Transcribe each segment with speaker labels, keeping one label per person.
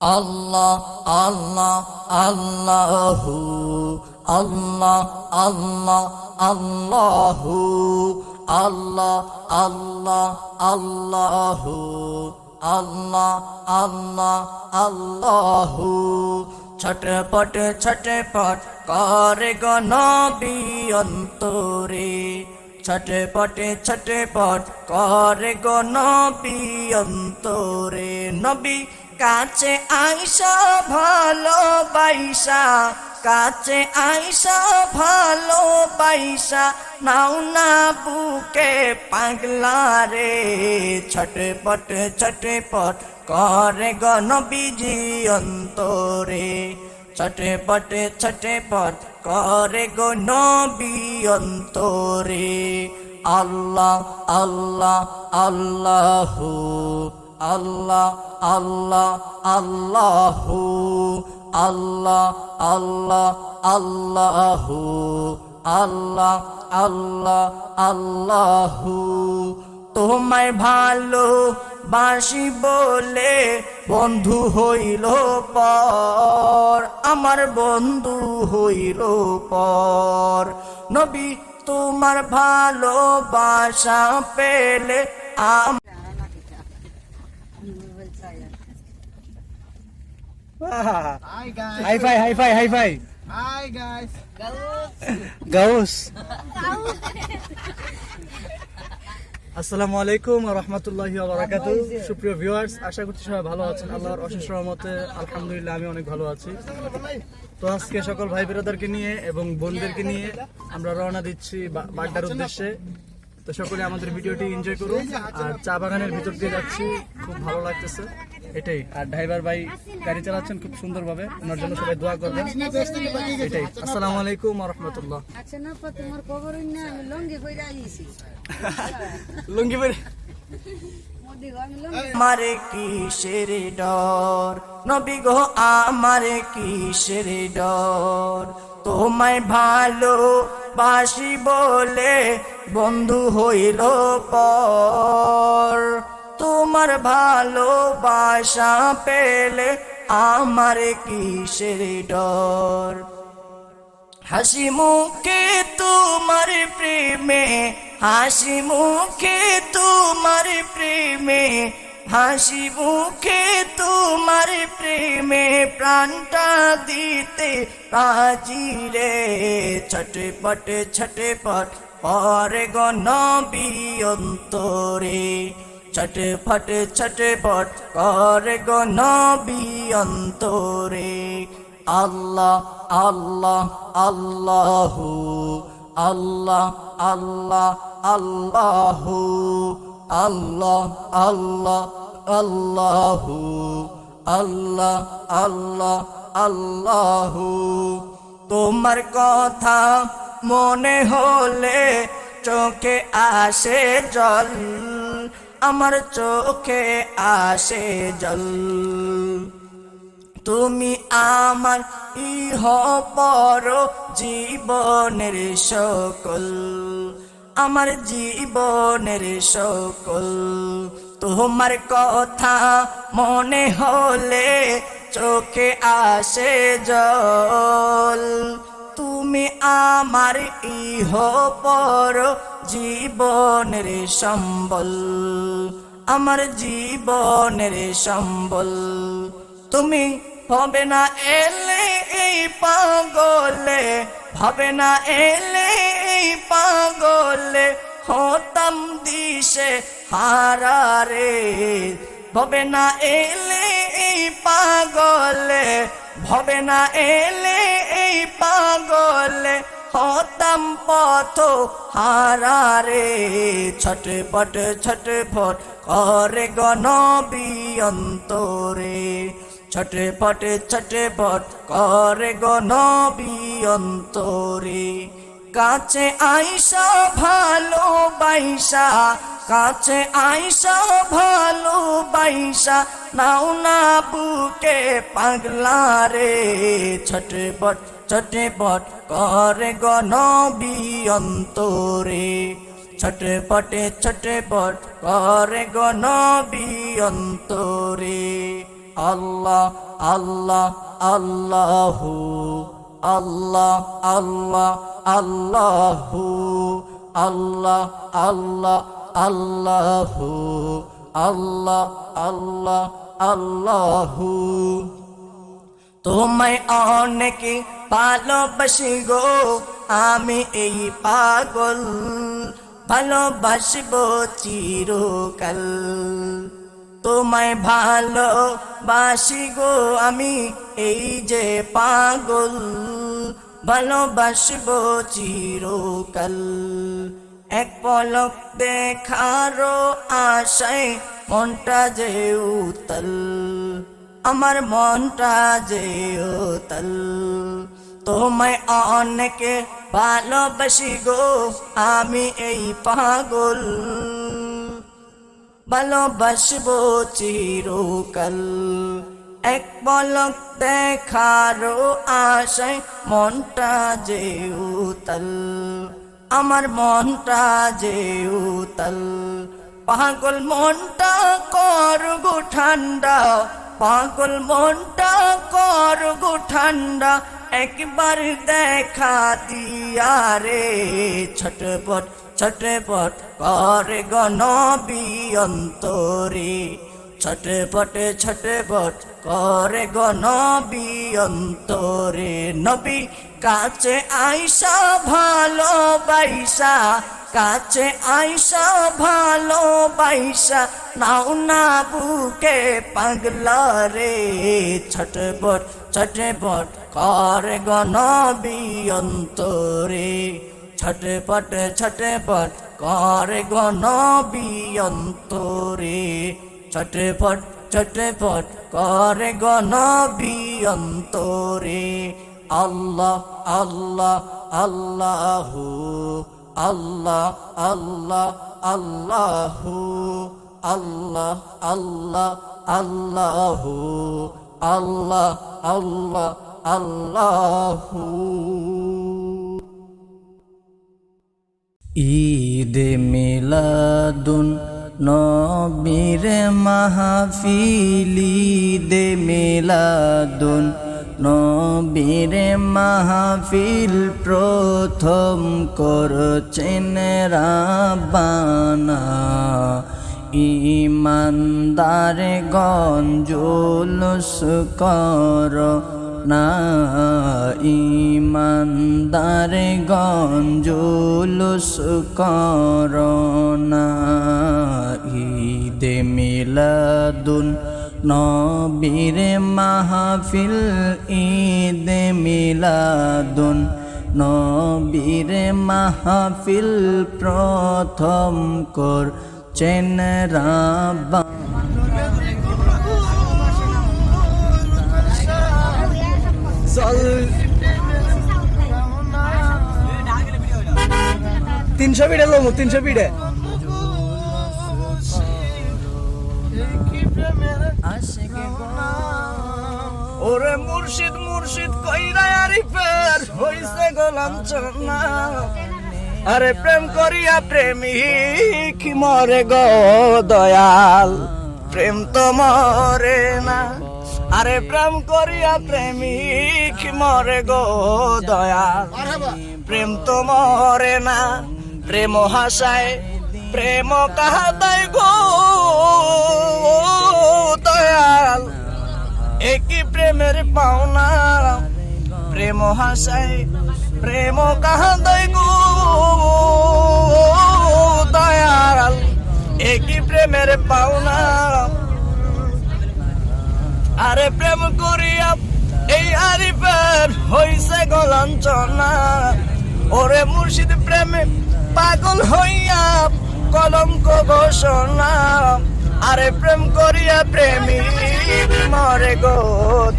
Speaker 1: আল্লাহ আল্লাহ, আল্লাহু, আল্লাহ আল্লাহ, আল্লাহু, আল্লাহ আল্লাহ, আল্লাহু, আল্লাহ আল্লাহ, আল্লাহু। ছটপট ছটপট করে গনবি অন্তরে। ছটপটে, ছটপট করে গনবি অন্তরে। নবী কাছে আইসা ভালো বাইসা, কাছে আইসা ভালো বাইসা, নাও না বুকে পাগলা রে, ছটপট ছটপট করে গনবিজি অন্তরে, ছটপট ছটপট করে গো নবী অন্তরে, আল্লাহ আল্লাহ, আল্লাহু আল্লাহ আল্লাহ, আল্লাহু, আল্লাহ আল্লাহ, আল্লাহু, আল্লাহ আল্লাহ, আল্লাহু। তোমায় ভালো বাসি বলে বন্ধু হইল পর, আমার বন্ধু হইল পর। নবী, তোমার ভালোবাসা পেলে আম
Speaker 2: Hi guys.
Speaker 3: Hi fi hi fi hi fi
Speaker 2: Hi guys.
Speaker 3: Gaus. Gaus আসসালামু আলাইকুম রহমতুল্লাহি বারাকাত সুপ্রিয় ভিউয়ার্স আশা করছি সবাই ভালো আছেন। আল্লাহর অশেষ রহমতে আলহামদুলিল্লাহ আমি অনেক ভালো আছি। তো আজকে সকল ভাই ব্রাদারকে নিয়ে এবং বোনদেরকে নিয়ে আমরা রওনা দিচ্ছি বাড্ডার উদ্দেশ্যে। তো সকলে আমাদের ভিডিওটি এনজয় করুন। আর চা বাগানের ভিতর দিয়ে যাচ্ছি। খুব ভালো লাগতেছে। এটাই। আর ড্রাইভার ভাই গাড়ি চালাচ্ছেন খুব সুন্দরভাবে। ওনার জন্য সবাই দোয়া করবেন। এটাই। আসসালামু আলাইকুম রহমতুল্লাহ।
Speaker 4: আচ্ছা না পা তোমার খবর হই না আমি লঙ্গি কইরা আইছি।
Speaker 3: লুঙ্গি পরে।
Speaker 1: আমার কিসের ডর? নবী গো আমার কিসের ডর? তোমায় ভালো বাসি বলে বন্ধু হইল পর। তোমার ভালোবাসা পেলে আমার কিসের ডর? হাসি মুখে তোমার প্রেমে, হাসি মুখে তোমার প্রেমে, হাসি মুখে তোমার প্রেমে প্রাণটা দিতে রাজি রে। ছটপট ছটপট পরে গনবি অন্তরে ছটফট ছটপট করে গনবি অন্তরে। আল্লাহ আল্লাহ, আল্লাহু, আল্লাহ আল্লাহ, আল্লাহু, আল্লাহ আল্লাহ, আল্লাহু, আল্লাহ আল্লাহ, আল্লাহু। তোমার কথা মনে হলে চোখে আসে জল। আমার চোখে আসে জল। তুমি আমার ইহ পর জীবনের সকল। আমার জীবনের সকল। তোমার কথা মনে হলে চোখে আসে জল। তুমি আমার ইহ পর জীবনের সম্বল, আমার জীবনের সম্বল। তুমি হবে না এলে এই পাগলে, হবে না এলে এই পাগলে, হতাম দিশে হারারে। হবে না এলে এই পাগলে, হবে না এলে এই পাগলে হতাম পথ হারারে, ছটপট ছটফট করে গনবি অন্তরে। ছটপট ছটপট করে গনবি অন্তরে। কাছে আইসা ভালো বাইসা, কাছে আইসা ভালো বাইসা, নাও না বুকে পাগলা রে ছটপট ছটপট করে গনবি অন্তরে। ছটপটে ছটপট করে গনবি অন্তরে। আল্লাহ আল্লাহ, আল্লাহু, আল্লাহ আল্লাহ, আল্লাহু, আল্লাহ আল্লাহ, আল্লাহু, আল্লাহ আল্লাহ, আল্লাহু। তোমায় অনেকে ভালোবাসি গো আমি এই পাগল। ভালোবাসব চিরকাল। তোমায় ভালোবাসি গো আমি এই যে পাগল। ভালোবাসব চিরকাল। এক পলক দেখারো আশায় মনটা যে উতল। আমার মনটা যে উতল। তোমায় অনেকে ভালোবাসি গো, আমি এই পাগল। ভালোবাসবো চিরকাল। এক পলক দেখারো আশায় মনটা যে উতল, আমার মনটা যে উতল। পাগল মনটা কর গো ঠান্ডা, পাগল মনটা কর গো ঠান্ডা একবার দেখা দিয়া রে, ছটপট ছটপট করে গনবি অন্তরে। ছটপট ছটপট করে গনবি অন্তরে। নবী কাছে আইসা ভালোবাইসা কাছে আইসা ভালোবাইসা নাও না বুকে পাগলা রে। ছটপট ছটপট করে গনবি অন্তরে। ছটপট ছটপট করে গনবি অন্তরে। ছটপট ছটপট করে গনবি অন্তরে। আল্লাহ আল্লাহ, আল্লাহু, আল্লাহ আল্লাহ, আল্লাহু, আল্লাহ আল্লাহ, আল্লাহু, আল্লাহ আল্লাহ আল্লাহু। ঈদ মিলাদুন নবীর মাহফিল, ঈদ মিলাদুন নবীর মাহফিল প্রথম করছেন রাবানা ইমানদার গঞ্জুলুস কর না ইমানদার গঞ্জুলুস কর না। ঈদে মিলাদুন নবীর মাহফিল, ঈদে মিলাদুন নবীর মাহফিল প্রথম কর চেন রাবা
Speaker 3: তিনশো পিঠে লোমু, তিনশো পিঠে। ওরে মুর্শিদ মুর্শিদ কইরা আরিফের হইছে গোলাম চন্না। আরে প্রেম করিয়া প্রেমিক মরে গো দয়াল। প্রেম তো মরে না। আরে প্রেম করিয়া প্রেমিক মরে গো দয়াল। প্রেম তো মরে না। প্রেম হাসায়, প্রেম কাহাদায় গো দয়াল। একই প্রেমের পাওনা, প্রেম হাসায়, প্রেম কাহাদায় গো দয়াল। একই প্রেমের পাওনা, আরে প্রেম করিয়া এই আরিফের হইছে গলাঞ্চনা ওরে মুর্শিদ প্রেমে পাগল হইয়া কলঙ্ক ঘোষণা। আরে প্রেম করিয়া প্রেমী মরে গো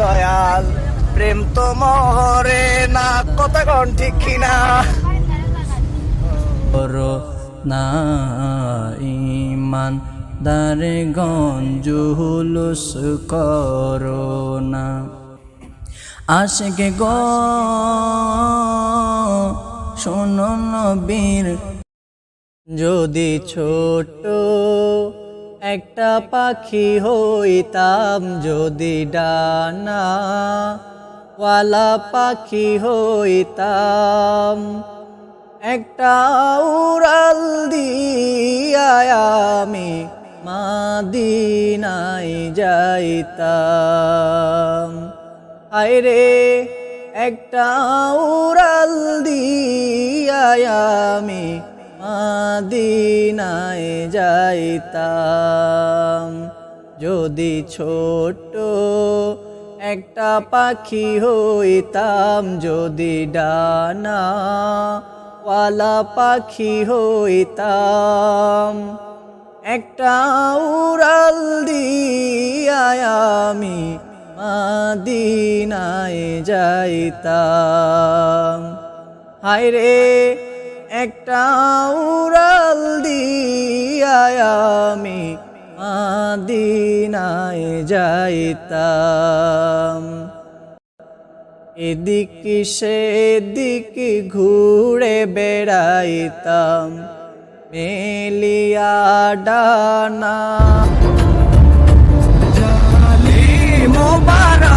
Speaker 3: দয়াল। প্রেম তো মরে না, কথা কন ঠিক কিনা? না ইমান দারে গঞ্জুলুস করো না। আশেকে গো শোনো নবীর। যদি ছোট
Speaker 1: একটা পাখি হইতাম, যদি ডানা ওয়ালা পাখি হইতাম, একটা উড়াল দিয়া আমি মাদিনায় যাইতাম। আইরে একটা উড়াল দিয়া আমি মাদিনায় যাইতাম। যদি ছোট একটা পাখি হইতাম, যদি ডানা ওয়ালা পাখি হইতাম, একটা উড়াল দিয়া আমি মাদিনায় যাইতাম। হায়রে, একটা উড়াল দিয়া আমি মাদিনায় যাইতাম। এদিক সেদিক ঘুরে বেড়াইতাম। মেলিয়া ডানা মোবারক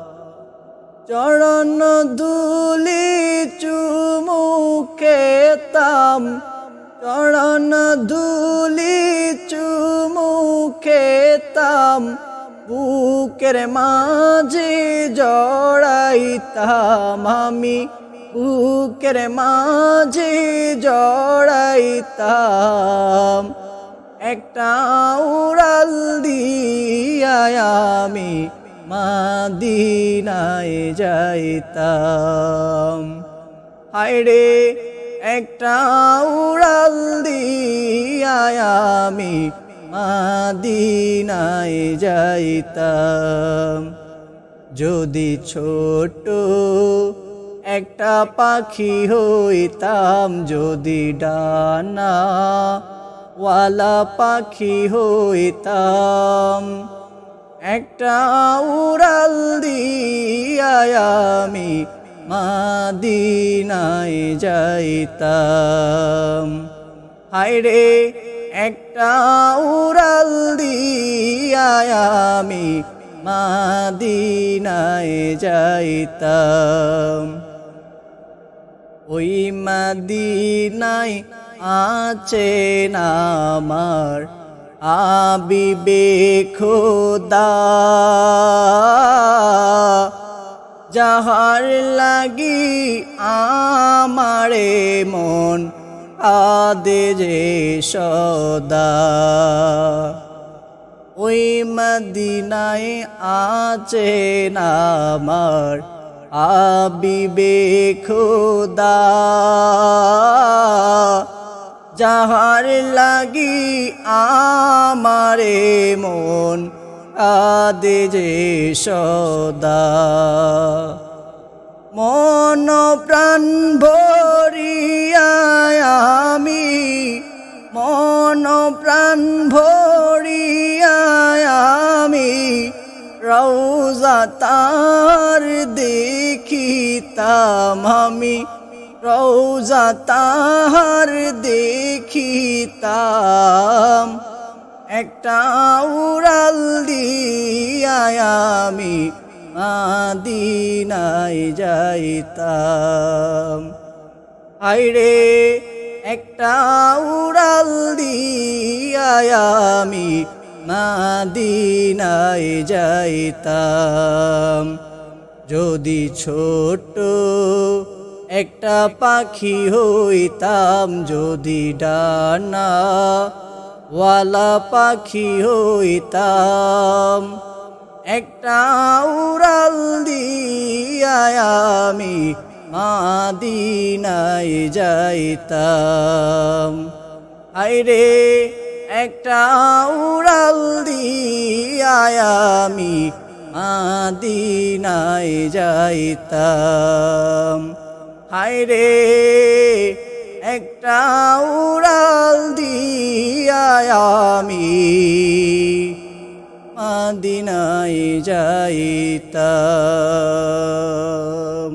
Speaker 1: চরণ দুলি চুমুকে তাম চরণ দুলি চুমুকে তাম বুকের মাঝে জড়াইতাম আমি, বুকের মাঝে জড়াইতাম। একটা উড়াল দিয়া আমি মাদিনায় যাইতাম। হায়রে, একটা উড়াল দিয়া আমি মাদিনায় যাইতাম। যদি ছোট একটা পাখি হইতাম, যদি ডানা ওয়ালা পাখি হইতাম একটা উড়াল দিয়া আমি মাদিনায় যাইতাম। হায়রে একটা উড়াল দিয়া আমি মাদিনায় যাইতাম। ওই মাদিনায় আছে না আমার আবিবে খোদা, যাহার লাগি আমারে মন আদে যে সদা। ওই মদিনায় আছে আমার আবিবে খোদা। যাহার লাগি আমারে মন আদে যে সদা। মন প্রাণ ভরিয়া আমি, মন প্রাণ ভরিয়া আমি রৌজা তার দেখিতাম আমি। রৌজা তাহার দেখিতাম। একটা উড়াল দিয়া আমি মাদিনায় যাইতাম। আইরে একটা উড়াল দিয়ায় আমি মাদিনায় যাইতাম। যদি ছোট একটা পাখি হইতাম যদি ডানা, ওয়ালা পাখি হইতাম। একটা উড়াল দিয়ায় আমি মাদিনায় যাইতাম। আইরে, একটা উড়াল দিয়ায় আমি মাদিনায় যাইতাম। হায়রে একটা উড়াল দিয়ায় আমি। মাদিনায় যাইতাম।